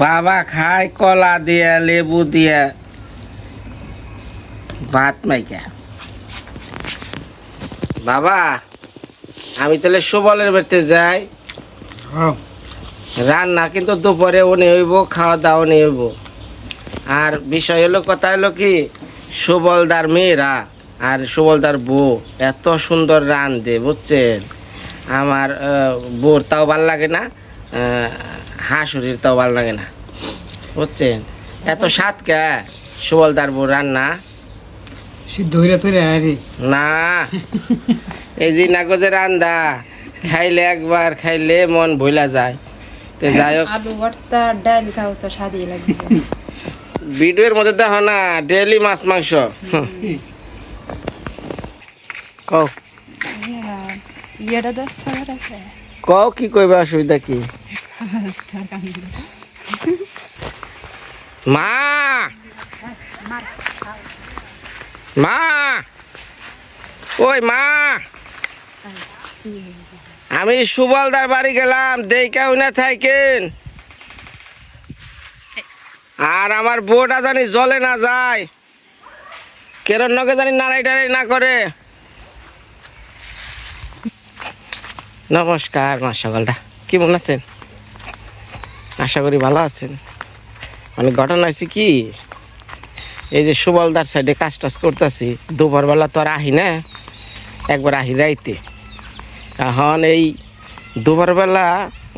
বাবা খায় কলা দিয়ে লেবু দিয়ে ভাত মাইকা। বাবা আমি তাহলে সুবলের বাড়িতে যাই। রান্না কিন্তু দুপুরে উনি হইব খাওয়া দাওয়া নিয়ে হইব। আর বিষয় হলো কথা হলো কি সুবলদার মেয়েরা আর সুবলদার বউ এত সুন্দর রান দে বুঝছেন? আমার আহ, বউর তাও ভালো লাগে না। হাঁসুরির তাও ভালো লাগে না। বুঝছেন? এত স্বাদ কে? সুবলদার বউ রান্না। না। এই যে নাগজের রান্দা খাইলে একবার খাইলে মন ভুলা যায়। তো যাই হোক। আলু ভর্তা ডাল খাও তো স্বাদই ভিডিওর মধ্যে দেখো না ডেলি মাছ মাংস। কও। ইয়েটা দশ টাকা রাখে। কও কি কইবে অসুবিধা কি? মা! মা! ওই মা! আমি সুবলদার বাড়ি গেলাম দেখাও না থাকেন আর আমার বউটা জানি জলে না যায়। কেরন নগে জানি নাড়াই টাড়াই না করে। নমস্কার মা সকলটা কেমন আছেন? আশা করি ভালো আছেন। মানে ঘটনা হয়েছে কি, এই যে সুবলদার সাইডে কাজ টাজ করতেছি, দুপুরবেলা তো আর আহি না, একবার আহি রাইতে এখন এই দুপুরবেলা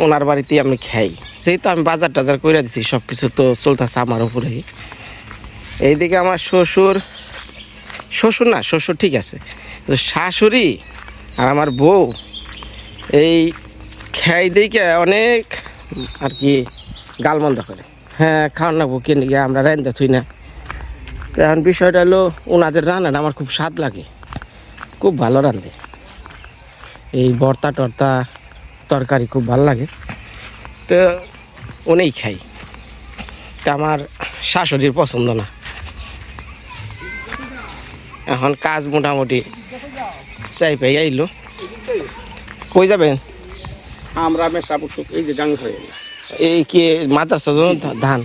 ওনার বাড়িতে আমি খাই। যেহেতু আমি বাজার টাজার করে দিছি সব কিছু তো চলতেছে আমার উপরেই এইদিকে আমার শ্বশুর শ্বশুর না, শ্বশুর ঠিক আছে। শাশুড়ি আর আমার বউ এই খাই দিকে অনেক আর কি গালমন্দ করে। হ্যাঁ খাওয়ান না বুকে নিয়ে আমরা রান্দা থুই না। এখন বিষয়টা হলো ওনাদের রান্নাটা আমার খুব স্বাদ লাগে। খুব ভালো রান্ধে এই ভর্তা টর্তা, তরকারি খুব ভালো লাগে। তো উনিই খাই। তা আমার শাশুড়ির পছন্দ না। এখন কাজ মোটামুটি চাই পাই আইলো। কই যাবেন? আমরা মেশাবো এই যে ডাঙ্গ হয়ে এই কি মাদ্রাসা ধান?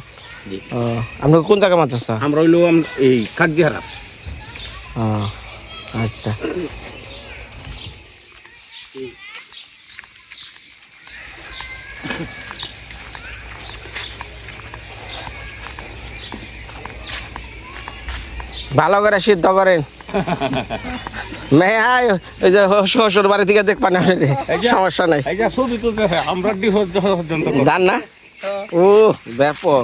জি। আপনার কোন জায়গা মাদ্রাসা? আমরা হইল এই কাকদিহারা আচ্ছা। ভালো করে সিদ্ধ করেন। মেয়ে ওই যে হ- শ্বশুর বাড়ি থেকে দেখবা না সমস্যা নাই। এই যে ছবি তুলতে আমরা ডিহ না? ও ব্যাপক।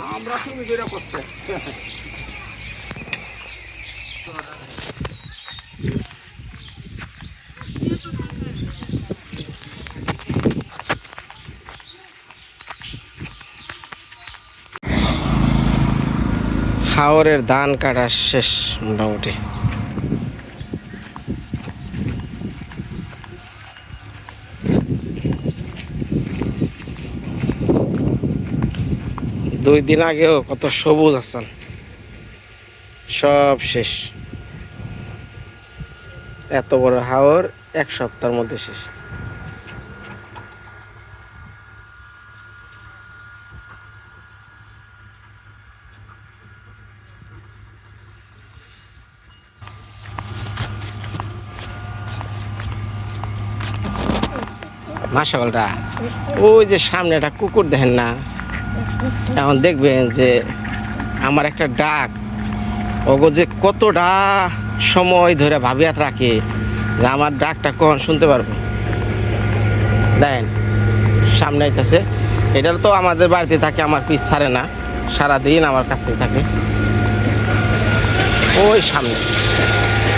হাওরের ধান কাটা শেষ মোটামুটি। দুই দিন আগেও কত সবুজ আছেন সব শেষ। এত বড় হাওর এক সপ্তাহের মধ্যে শেষ। মাসাগলটা ওই যে সামনে একটা কুকুর দেখেন না? এখন দেখবেন যে আমার একটা ডাক, ওগো যে কতটা সময় ধরে ভাবিয়াত রাখে যে আমার ডাকটা কখন শুনতে পারব। দেখেন, সামনে আইতেছে। এটার তো আমাদের বাড়িতে থাকে, আমার পিস ছাড়ে না। সারাদিন আমার কাছেই থাকে। ওই সামনে।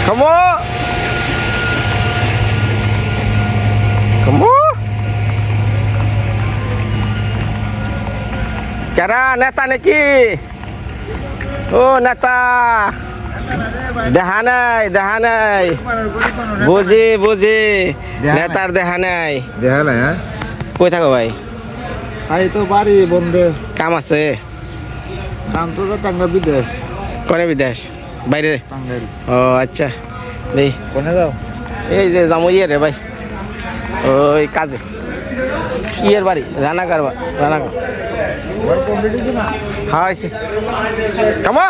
কমো! কমো! কারা নেতা নাকি? ও নেতা। দেখা নাই দেখা নাই। বুঝি বুঝি। নেতার দেখা নাই। দেখা নাই হ্যাঁ? কই থাকো ভাই? তাই তো বাড়ি বন্ধে। কাম আছে? কাম তো তো টাঙ্গা বিদেশ। কনে বিদেশ? বাইরে? ও আচ্ছা। দেই। কোনে যাও? এই যে ইয়ে রে ভাই। ওই কাজে। ইয়ের বাড়ি রানাগার বা- রানাগার। হ্যাঁ আইছে। কামা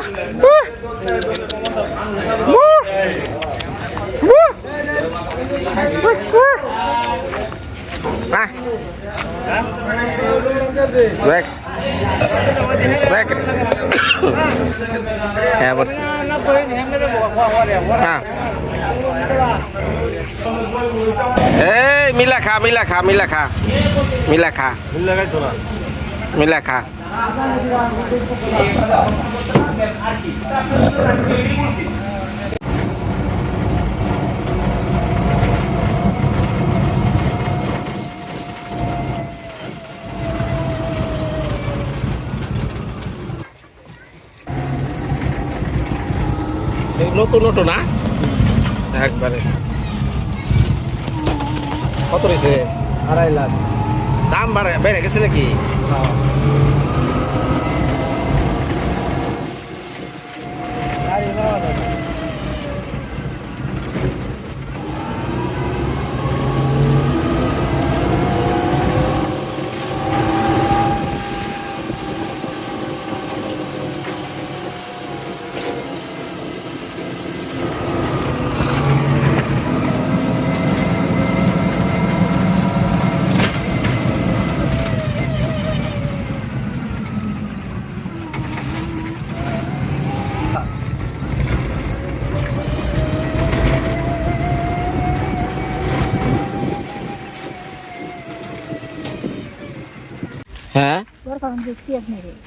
বলছি হ্যাঁ। এই মিলা খা মিলা খা মিলা খা। মিলা খা। মিলা খা। নতুন নতুন না? একবারে। কত রয়েছে আড়াই লাখ। দাম বাড়ে বেড়ে গেছে নাকি?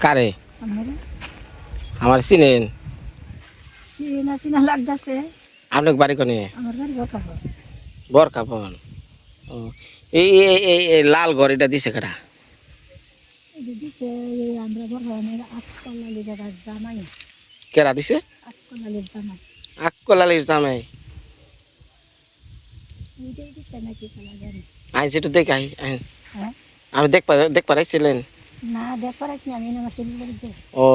কারে? আমার চিনেন চিনা চিনা লাগতেছে। আপনার বাড়ি কোনে? আমার বাড়ি বর কাপড় ও এই এই লাল ঘর এটা দিছে কারা? দিছে আমরা বর আটকলালি জায়গার জামাই। কেরা দিছে? আটকলালির জামাই। আইন সেটু দেখ আই হ্যাঁ? আমি দেখ দেখ পারাইছিলেন ও।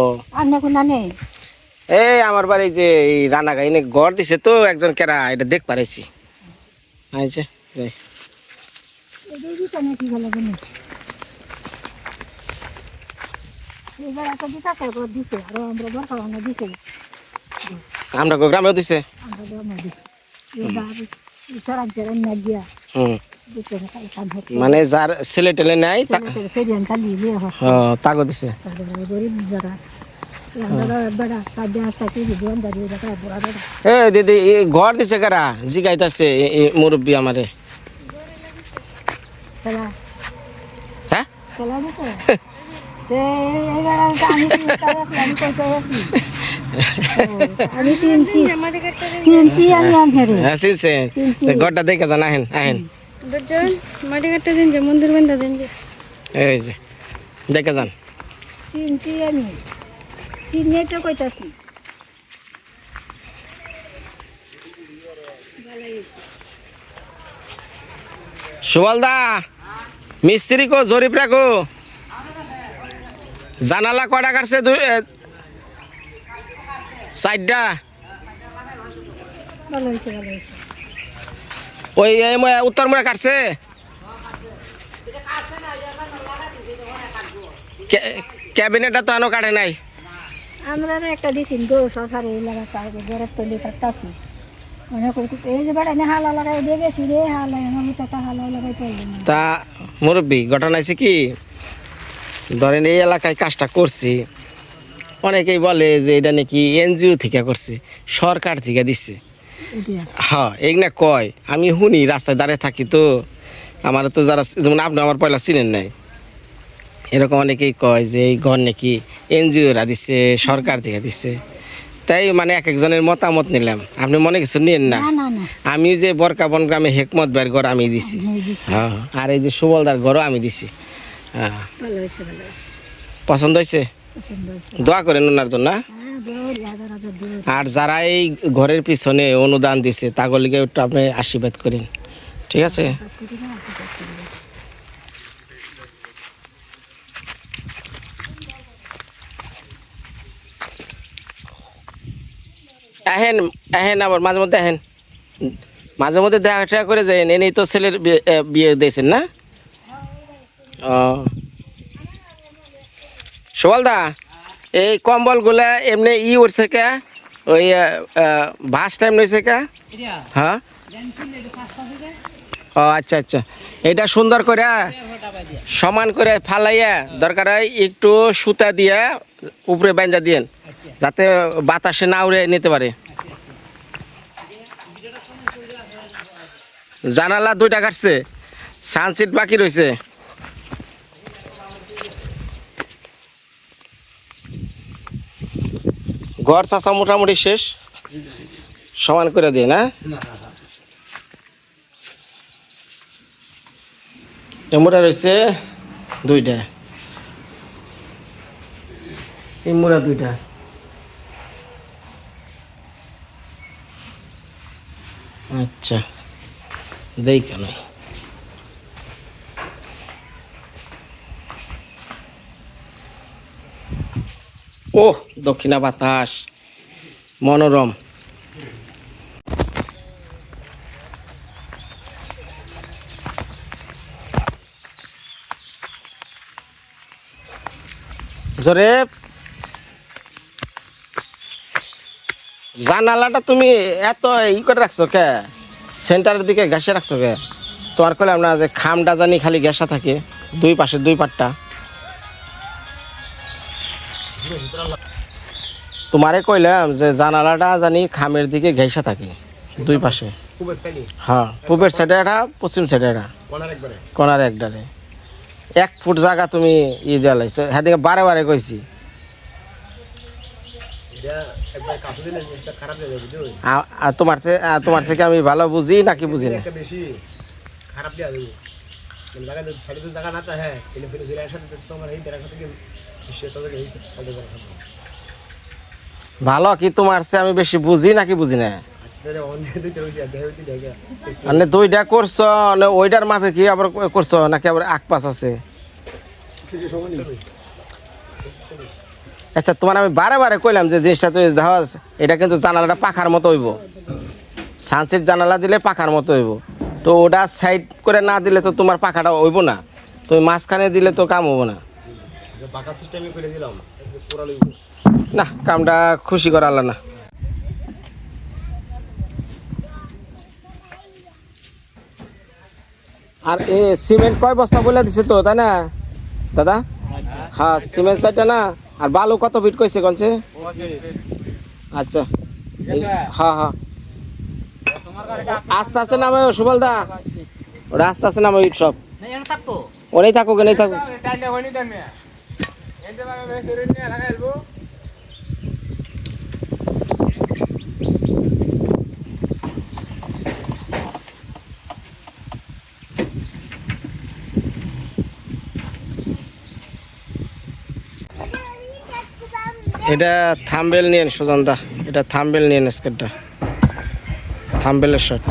এই আমার বাড়ি যে এই রানাগা এনে ঘর দিছে তো একজন কেরা এটা দেখ পারাইছি। আইছে যাই। আমরা গ্রামেও দিছে। হুম। মানে যার ছেলে টেলে নাই তাগো দিছে। এ দিদি এ ঘর দিছে কারা? জিগাইতাছে মুরব্বী আমারে। হ্যাঁ? হেরে। হ্যাঁ দেখে যান আহেন আহেন দুজন মাটি কাটতে দিন যে মন্দির বান্ধা দিন যে। এই যে দেখে যান। চিনছি আমি। চিনিয়ে তো কইতাছি। সুবলদা মিস্ত্রি কো জরিপ রাখো। জানালা কয়টা কাটছে দুই চারটা ভালো হয়েছে ভালো হয়েছে ওই এই উত্তর মুড়ে কাটছে। ক্যাবিনেটটা তো এনো কাটে নাই। আমরা একটা দিছিন গো সরকারে গরব কাটতাছি মানে কই- এই যে বেড়া হালা লাগাই দিয়ে গেছি রে হালা আমি তো হালা লাগাই তা মুরব্বী ঘটনা হয়েছে কি? ধরেন এই এলাকায় কাজটা করছি। অনেকেই বলে যে এটা নাকি এনজিও থেকে করছে সরকার থেকে দিচ্ছে হ্যাঁ এই না কয় আমি শুনি রাস্তায় দাঁড়িয়ে থাকি তো। আমার তো যারা যেমন আপনি আমার পয়লা চিনেন নাই। এরকম অনেকেই কয় যে এই ঘর নাকি এনজিওরা দিচ্ছে সরকার থেকে দিচ্ছে তাই মানে এক একজনের মতামত নিলাম। আপনি মনে কিছু নিয়েন না? না না না। আমি যে বরকাবন গ্রামে হেকমত বের ঘর আমি দিছি। আমি দিছি। হ্যাঁ আর এই যে সুবলদার ঘরও আমি দিছি। হ্যাঁ। পছন্দ হয়েছে? পছন্দ হয়েছে। দোয়া করেন ওনার জন্য আর যারা এই ঘরের পিছনে অনুদান দিছে, তাগুলিকে একটু আপনি আশীর্বাদ করেন। ঠিক আছে? আহেন আহেন আবার, মাঝে মধ্যে আহেন। মাঝে মধ্যে দেখা টেখা করে যায় এনেই তো ছেলের বিয়ে- বিয়ে দিয়েছেন না? ও। সোয়ালদা এই কম্বলগুলা এমনি ই উঠছে কে ওই ভাস টাইম নইছে কে হ্যাঁ? ও আচ্ছা আচ্ছা। এটা সুন্দর করে সমান করে ফালাইয়া দরকার হয় একটু সুতা দিয়ে উপরে বাইন্দা দিয়েন যাতে বাতাসে না উড়ে নিতে পারে। জানালা দুইটা কাটছে সানসিট বাকি রয়েছে ঘর চাষা মোটামুটি শেষ। সমান করে দিয়ে না এমুরা রয়েছে দুইটা। এমুরা দুইটা। আচ্ছা দেই কেন? ও, দক্ষিণা বাতাস। মনোরম। জোরে জানালাটা তুমি এত ই করে রাখছো কে? সেন্টারের দিকে ঘেসে রাখছো কে? তোমার কইলাম না যে খামটা জানি খালি ঘেসা থাকে, দুই পাশে দুই পাটটা। তোমারে কইলাম যে জানালাটা জানি খামের দিকে ঘেসা থাকে দুই পাশে। হ্যাঁ পূবের সাইডে একটা পশ্চিম সাইডে একটা কোনার একডারে এক ফুট জায়গা তুমি ই দেওয়া লাগছে হ্যাঁ দিকে বারে বারে কইছি। তোমার সে তোমার থেকে আমি ভালো বুঝি নাকি বুঝি না? খারাপ ভালো কি তোমার সে আমি বেশি বুঝি নাকি বুঝি না? মানে দুইটা করছ না ওইটার মাপে কি আবার করছ, নাকি আবার আক পাস আছে? আচ্ছা তোমার আমি বারে বারে কইলাম যে জিনিসটা তুই দেখো এটা কিন্তু জানালাটা পাখার মতো হইব। সানসেট জানালা দিলে পাখার মতো হইব। তো ওটা সাইড করে না দিলে তো তোমার পাখাটা হইব না। তুমি মাঝখানে দিলে তো কাম হব না। পাকা সিস্টেমে করে দিলাম না কামটা খুশি করা আল্লাহ না। আর এ সিমেন্ট কয় বস্তা বলে দিছে তো তাই না? দাদা? হ্যাঁ সিমেন্ট সাইডটা না? আর বালু কত ফিট কইছে কনছে? আচ্ছা। হ্যাঁ হ্যাঁ। আস্তে আস্তে নামে সুবল দা। ওটা আস্তে আস্তে নামে ইট সব। ওনেই থাকুক ওনেই থাকুক। এটা থাম্বেল নিয়েন সুজনদা। এটা থাম্বেল নিয়েন স্কেটটা। থাম্বেলের শট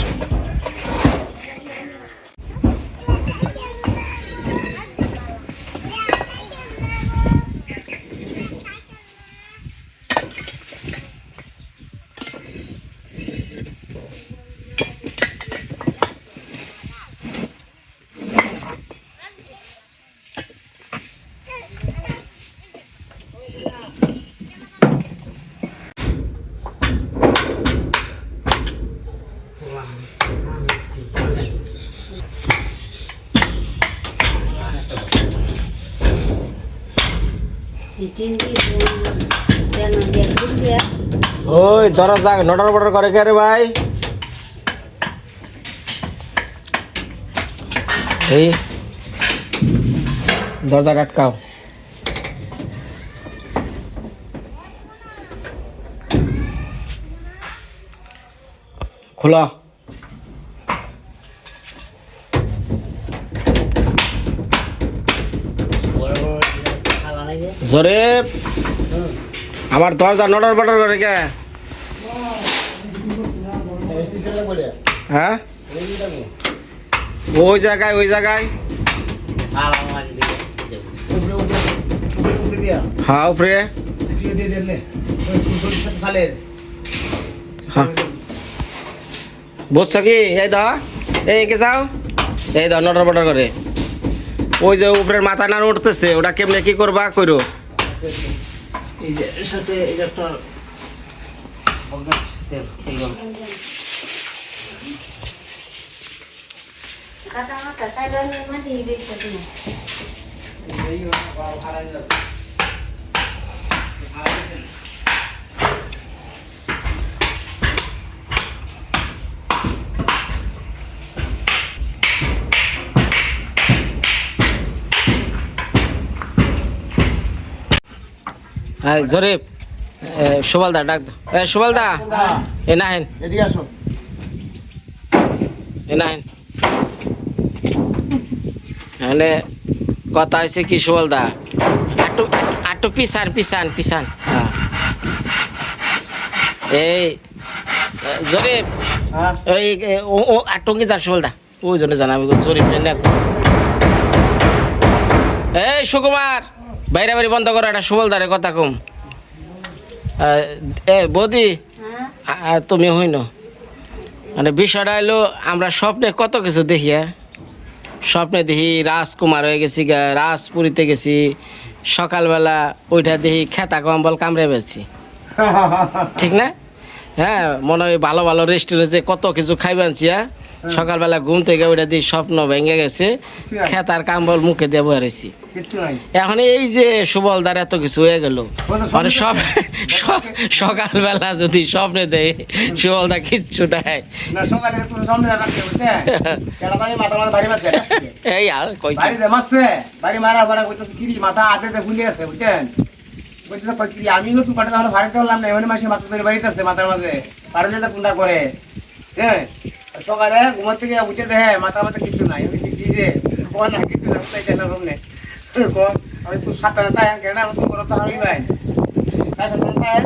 ওই দরজা নটার বটার করে কে রে ভাই? এই, দরজা আটকাও খোলা। জোরে আমার দরজা নটার বটার করে কে? হ্যাঁ? ওই জায়গায় ওই জায়গায়। হ্যাঁ উপরে। হ্যাঁ। বুঝছ কি? এই দাও। এই কে যাও। এই দাও, নটর বটর করে। ওই যে উপরের মাথা না উঠতেছে, ওটা কেমনে কি করবা? এর সাথে জরিফ সুবালদা ডাক এ সুবালদা। এ না হেন এদিকে আসো। এ না মানে কথা হয়েছে কি সুবলদা? আটু আটু পিসান পিসান পিসান হ্যাঁ। এই জরিফ হ্যাঁ। ওই ও ও আটঙ্কি যা সুবলদা? ওই জন্য জানাবি জরিফ না। এই সুকুমার বাইরে বাড়ি বন্ধ করো এটা সুবলদারে কথা কম। এ বৌদি আ, তুমি হইন। মানে বিষয়টা হলো আমরা স্বপ্নে কত কিছু দেখি হ্যাঁ? স্বপ্নে দেখি রাজকুমার হয়ে গেছি গা, রাজপুরীতে গেছি। সকালবেলা ওইটা দেখি খেতা কম্বল কামড়ে বেছি ঠিক না? হ্যাঁ মনে হয় ভালো ভালো রেস্টুরেন্টে কত কিছু খাইবানছি হ্যাঁ? সকালবেলা ঘুম থেকে ওইটা দিয়ে স্বপ্ন ভেঙে গেছে খেতার কাম্বল মুখে দিয়ে বয়ে রয়েছি এখন এই যে সুবলদার এত কিছু হয়ে গেল মানে সব সকালবেলা যদি স্বপ্নে দেয় সুবলদা কিচ্ছু নাই। এই আর কই বাড়ি মারা মারা কইতাছে মাথা দে ফুলে আছে বুঝছেন? আমি নতুন পাঠা তাহলে ভারী করলাম না এমনি মাসে মাথা ধরে বাড়িতে আছে মাথার মাঝে। পারলে তো কোনটা করে? হ্যাঁ? সকালে ঘুমার থেকে উঠে দেখে মাথা মাথা কিছু নাই। আমি কি যে ও না, কিছু না জানা রুমনে কোন আমি তো সাতটা, তাই কেন? তো করতে হবে ভাই সাতটা তাই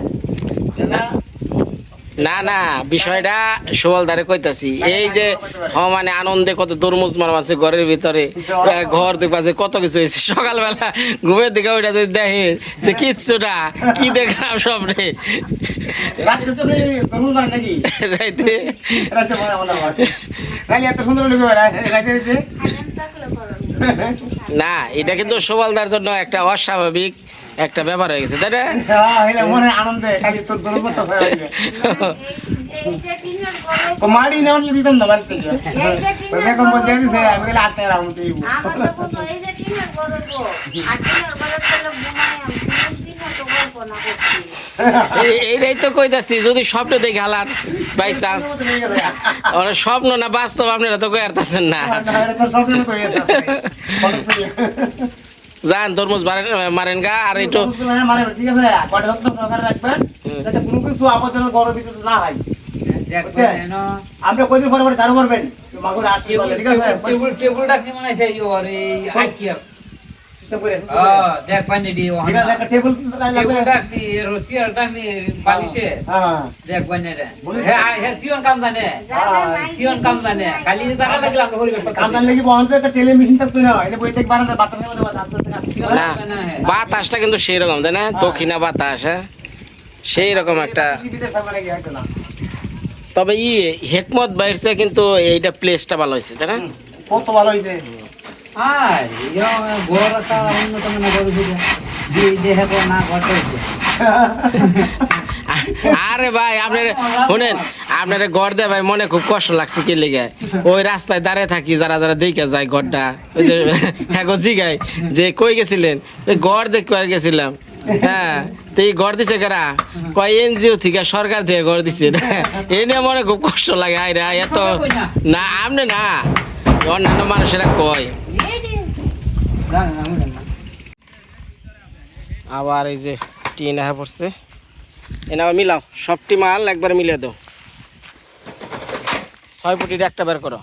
না না বিষয়টা সুবলদারে কইতাছি। এই যে হ মানে আনন্দে কত তরমুজ মার আছে ঘরের ভিতরে ঘর দেখবা যে কত কিছু হয়েছে। সকালবেলা ঘুমের দিকে ওইটা যদি দেখে যে কিচ্ছু না কি দেখলাম সব রাইতে। রাতে না এটা কিন্তু সুবলদার জন্য একটা অস্বাভাবিক একটা ব্যাপার হয়ে গেছে তাই না? হ্যাঁ মনে আনন্দে খালি তোর তো মারি যদি দিতাম না বাড়ি এরকম বলতে দিছে আমি গেলে আটটা রাউন্ড তুই এই- এইটাই তো কইতাছি যদি স্বপ্ন দেখে হালান বাই চান্স ওরা স্বপ্ন না বাস্তব আপনারা তো কই আরতাছেন না যান তরমুজ মারেন গা আর একটু মানে ঠিক আছে? রাখবেন? যাতে কোনো কিছু আপদ গরম ভিতরে না হয়। আপনি কয়দিন পরে পরে চালু করবেন মাগুর আসছি ঠিক আছে? টেবিল টেবিলটা কি মনে আছে দেখ পানি দি ঠিক আছে একটা টেবিল লাগবে? টেবিলটা কি বালিশে। হ্যাঁ। দেখ পানি রে হ্যাঁ হ্যাঁ। সিওন কাম জানে। সিওন কাম জানে। খালি জায়গা লাগলাম পরিবেশ কান্দার লাগি বহন তো একটা টেলে মেশিন থাকতো না? এটা বই থেকে বারান্দা বাতাসের মধ্যে বাতাস আস্তে আস্তে না বাতাসটা কিন্তু সেই রকম তাই না দক্ষিণা বাতাস হ্যাঁ? সেই রকম একটা। তবে ই হেকমত বাইরছে কিন্তু এইটা প্লেসটা ভালো হয়েছে তাই না কত ভালো হয়েছে আর ইয়ো বড়টা অন্যতম না বড় দিকে দেহে না ঘটে। আরে ভাই আপনার শুনেন আপনার গড় দে ভাই মনে খুব কষ্ট লাগছে কে লেগে? ওই রাস্তায় দাঁড়িয়ে থাকি যারা যারা দেখে যায় গড়টা ওই যে হ্যাঁ জিগাই যে কই গেছিলেন? ওই গড় দেখতে গেছিলাম। হ্যাঁ তো এই গড় দিছে কারা? কয় এনজিও থেকে সরকার থেকে গড় দিছে। এ নিয়ে মনে খুব কষ্ট লাগে আয় রে এত না আপনি না অন্যান্য মানুষেরা কয়। আবার এই যে টিন হ্যাঁ পড়ছে। এনে আবার মিলাও সবটি মাল একবার মিলিয়ে দাও। ছয় ফুটির একটা বের করো।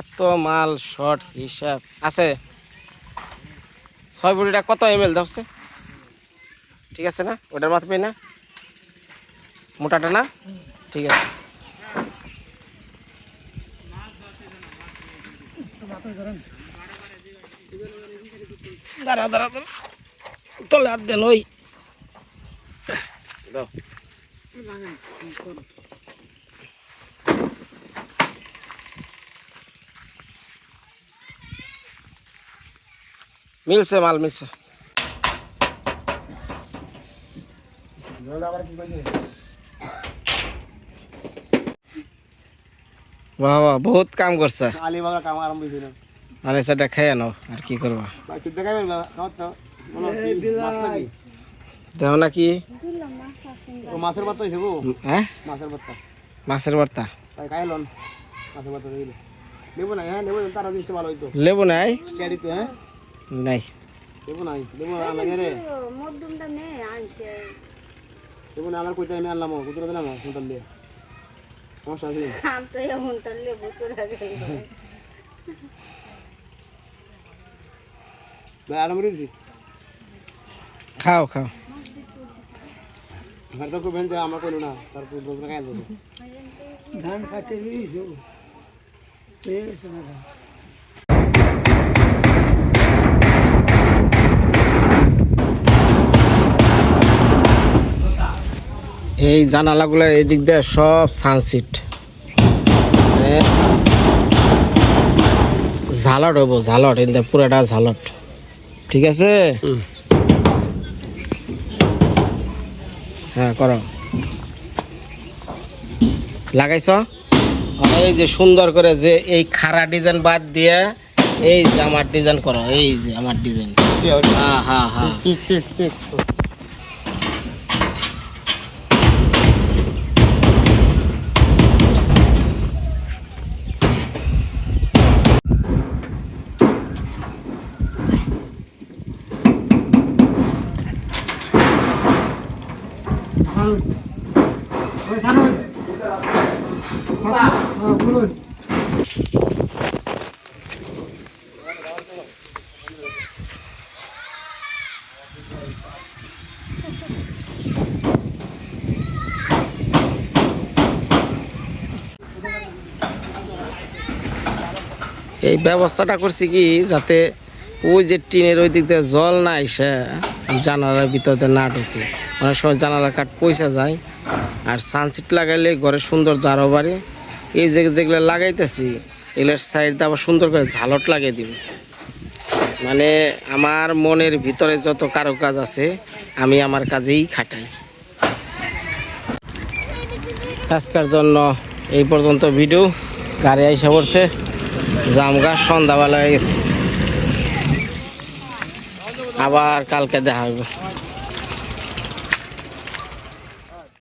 এত মাল শর্ট হিসাব। আছে। ছয় ফুটিটা কত এম এল দাও ঠিক আছে না? ওটার মাথা না? মোটাটা না? ঠিক আছে। দাঁড়া দাঁড়া দাঁড়া। তলে হাত দেন ওই দাও। মিলছে মাল মিলছে। আবার কি কইছে? বাহ বাহ বহুত কাম করছে। আলিবাগের কাম আরম্ভ হয়েছিল মানে সেটা খেয়ে নাও আর কি করবা? বাকি দেখাবেন খাওয়ার তো। মাছ নাকি? দেখো না কি? ও মাছের বার্তা হয়েছে গো? হ্যাঁ? মাছের বার্তা মাছের ভর্তা। তাই খাই লন। মাছের বার্তা দিলে নেব না হ্যাঁ নেব তারা জিনিসটা ভালো হইতো। লেবু নাই? স্টাডিতে হ্যাঁ? নাই। নেব নাই নেব লাগে রে। মধ্যমটা মেয়ে আনছে। নেব না আমার কইতে আমি আনলাম কুতুরা দিলাম হোটেল দিয়ে। খাও খাও। ঘর তো করবেন যে আমার কইলো না তারপর দোকানে খাই দেবো ধান কাটে দিয়েছ এই জানালাগুলোর এই জানালাগুলো দিক দিয়ে সব সানসিট ঝালট হইব ঝালট এই পুরাটা ঝালট। ঠিক আছে? হ্যাঁ করো। লাগাইছ? এই যে সুন্দর করে যে এই খাড়া ডিজাইন বাদ দিয়ে এই যে আমার ডিজাইন করো এই যে আমার ডিজাইন হ্যাঁ হ্যাঁ হ্যাঁ। এই ব্যবস্থাটা করছি কি, যাতে ওই যে টিনের ওই দিক দিয়ে জল না এসে জানালার ভিতরে না ঢুকে। অনেক সময় জানালার কাঠ পয়সা যায়, আর সানসিট লাগাইলে ঘরে সুন্দর জারো বাড়ে। এই যে যেগুলো লাগাইতেছি, এগুলোর সাইডে আবার সুন্দর করে ঝালট লাগিয়ে দিব। মানে আমার মনের ভিতরে যত কারও কাজ আছে, আমি আমার কাজেই খাটাই। আজকের জন্য এই পর্যন্ত ভিডিও। গাড়ি আইসা পড়ছে। জাম গাছ সন্ধ্যাবেলা হয়ে গেছে। আবার কালকে দেখা হবে।